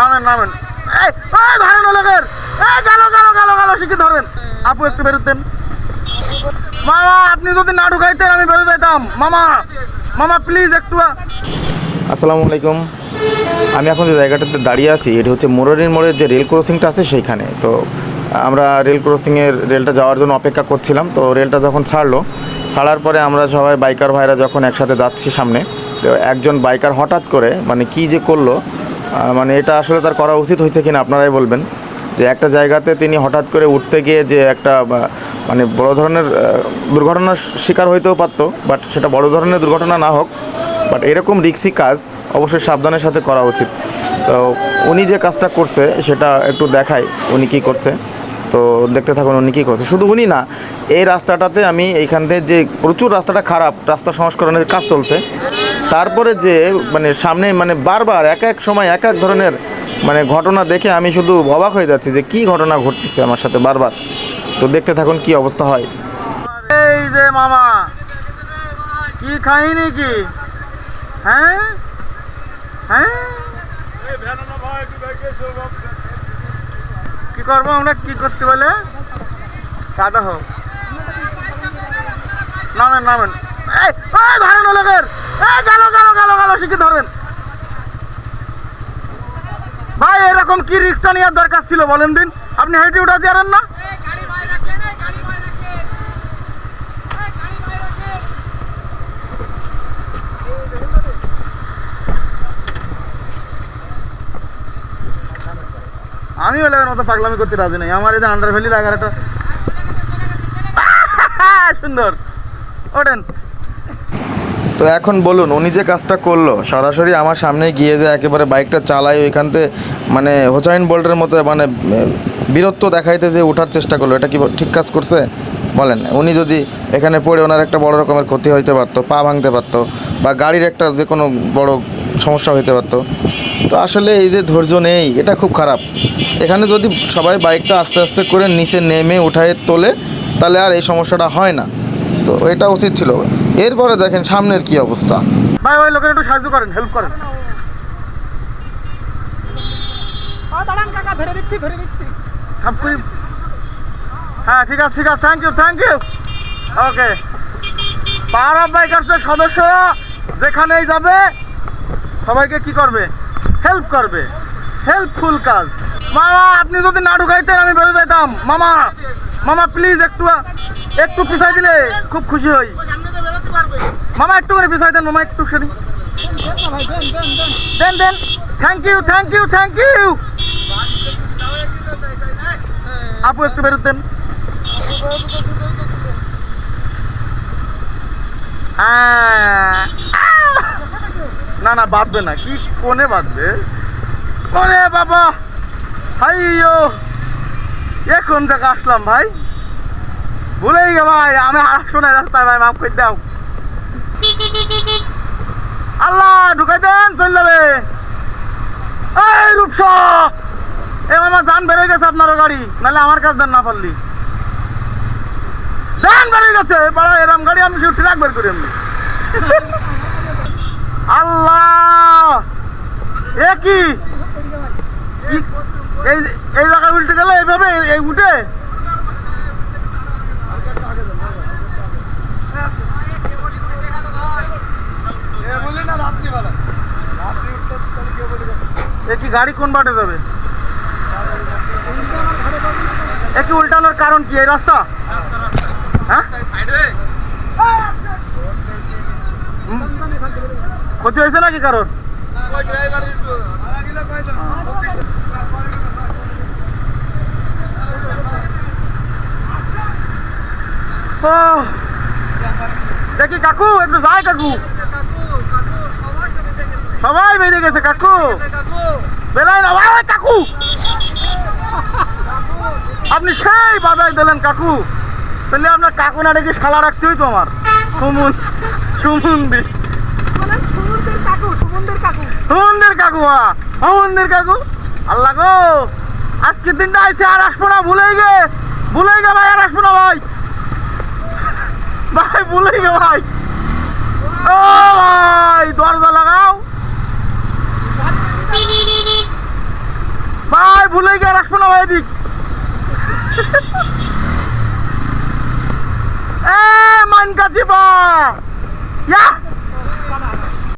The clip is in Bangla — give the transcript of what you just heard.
নামেন নামেন। এই ধরেন ওলোকের এই গেল গেল গেল গেল শিখে ধরেন? আপু, একটু বেরোতেন মামা, আপনি যদি না ঢুকাইতেন, আমি বেরো যাইতাম। মামা মামা প্লিজ একটু আসসালামু আলাইকুম। আমি এখন যে জায়গাটাতে দাঁড়িয়ে আছি, এটি হচ্ছে মুরারির মোড়ের যে রেল ক্রসিংটা আছে সেইখানে। তো, আমরা রেল ক্রসিংয়ের রেলটা যাওয়ার জন্য অপেক্ষা করছিলাম। তো, রেলটা যখন ছাড়লো, ছাড়ার পরে আমরা সবাই বাইকার ভাইরা যখন একসাথে যাচ্ছি সামনে, তো একজন বাইকার হঠাৎ করে মানে কি যে করল মানে এটা আসলে তার করা উচিত হয়েছে কিনা আপনারাই বলবেন। যে একটা জায়গাতে তিনি হঠাৎ করে উঠতে গিয়ে যে একটা মানে বড় ধরনের দুর্ঘটনার শিকার হইতেও পারতো, বাট সেটা বড় ধরনের দুর্ঘটনা না হোক, বাট এরকম রিক্সি কাজ অবশ্যই সাবধানের সাথে করা উচিত। তো উনি যে কাজটা করছে সেটা একটু দেখায় উনি কি করছে। তো দেখতে থাকুন উনি কী করছে। শুধু উনি না, এই রাস্তাটাতে আমি এইখান থেকে যে প্রচুর রাস্তাটা খারাপ, রাস্তা সংস্করণের কাজ চলছে তারপরে যে মানে সামনে মানে বারবার এক এক সময় এক এক ধরনের মানে ঘটনা দেখে আমি শুধু অবাক হয়ে যাচ্ছি যে কি ঘটনা ঘটতেছে আমার সাথে বারবার। তো দেখতে থাকুন কি অবস্থা হয়। এই যে মামা, কি খাইনি কি? হ্যাঁ? হ্যাঁ? কি করব আমরা? কি করতে বলে? কাদা হোক। নামেন নামেন। ভাই এরকম কি রিক্সটা নেওয়ার দরকার ছিল বলেন দিন? আপনি হেঁটে উঠা দিয়ে না? আমি ওলের মতো পাগলামি করতে রাজি নাই। আমার এই যে আন্ডার ভ্যালি লাগার একটা সুন্দর। ওঠেন। তো এখন বলুন, উনি যে কাজটা করল, সরাসরি আমার সামনে গিয়ে যে একেবারে বাইকটা চালাই ওইখানতে মানে হোসাইন বোল্টের মতো মানে বীরত্ব দেখাইতে যে ওঠার চেষ্টা করল, এটা কি ঠিক কাজ করছে? বলেন, উনি যদি এখানে পড়ে ওনার একটা বড় রকমের ক্ষতি হইতে পারতো, পা ভাঙতে পারতো, বা গাড়ির একটা যে কোনো বড় সমস্যা হইতে পারতো। তো আসলে এই যে ধৈর্য নেই, এটা খুব খারাপ। এখানে যদি সবাই বাইকটা আস্তে আস্তে করে নিচে নেমে উঠায় তোলে, তাহলে আর এই সমস্যাটা হয় না। তো এটা উচিত ছিল। এরপরে দেখেন সামনের কি অবস্থা। ভাই ওই লোকের একটু সাহায্য করেন হেল্প করেন। ধরে দিচ্ছি ধরে দিচ্ছি। হ্যাঁ ঠিক আছে ঠিক আছে thank you thank you okay power of বাইকার্সের সদস্যরা যেখানেই যাবে সবাইকে কি করবে? হেল্প করবে। হেল্পফুল কাজ। মামা আপনি যদি না ঢুকাইতেন আমি বেরো যাইতাম। মামা মামা প্লিজ একটু একটু পিছাই দিলে খুব খুশি হই। মামা, একটু করে পিছাই দেন, মামা, একটু খানি দেন দেন thank you thank you thank you আপু, একটু বেরোতেন হ্যাঁ। না না, বাঁধবে না। কি কোনে বাঁধবে? কোনে বাবা। হাইয়ো। এখন থেকে আসলাম ভাই। ভুলেই গে ভাই, আমি আসব না রাস্তায় ভাই, মাফ করে দাও। আল্লাহ, ঢুকাই দেন, চল যাবে। এই রূপসা! এ মামা, যান বেরোয় গেছে আপনারও গাড়ি। নাহলে আমার কাজ দেন না পারলি। যান বেরোয় গেছে। বড় এরম গাড়ি, আমি শুধু ট্রাক বের করি এমনি। আল্লাহ! এ কি? এই জায়গায় উল্টে গেলে এইভাবে এই- এই উঠে এ কি গাড়ি কোন বাটে যাবে? এ কি উল্টানোর কারণ কি এই রাস্তা? হ্যাঁ? ক্ষতি হয়েছে নাকি কারণ দেখি কাকু, একটু যায় কাকু। সবাই বেরিয়ে গেছে কাকু। বেলায় না ওই কাকু। আপনি সেই বাজাই দিলেন কাকু। তাহলে আপনার কাকু না ডেকে শালা রাখতে হইতো আমার। সুমন সুমন্দির। সুমন্দির কাকু সুমন্দির কাকু। সুমন্দির কাকু হ্যাঁ। সুমন্দির কাকু? আল্লাহ গো আজকের দিনটা আইসে আর আসব না ভুলেই গে। ভুলেই গে ভাই আর আসব না ভাই। ভাই ভুলেই গে ভাই। ও ভাই দরজা লাগাও। ভাই ভুলে গিয়ে রাখব না ভাই দিক এ মাইন কাজিবা ইয়া!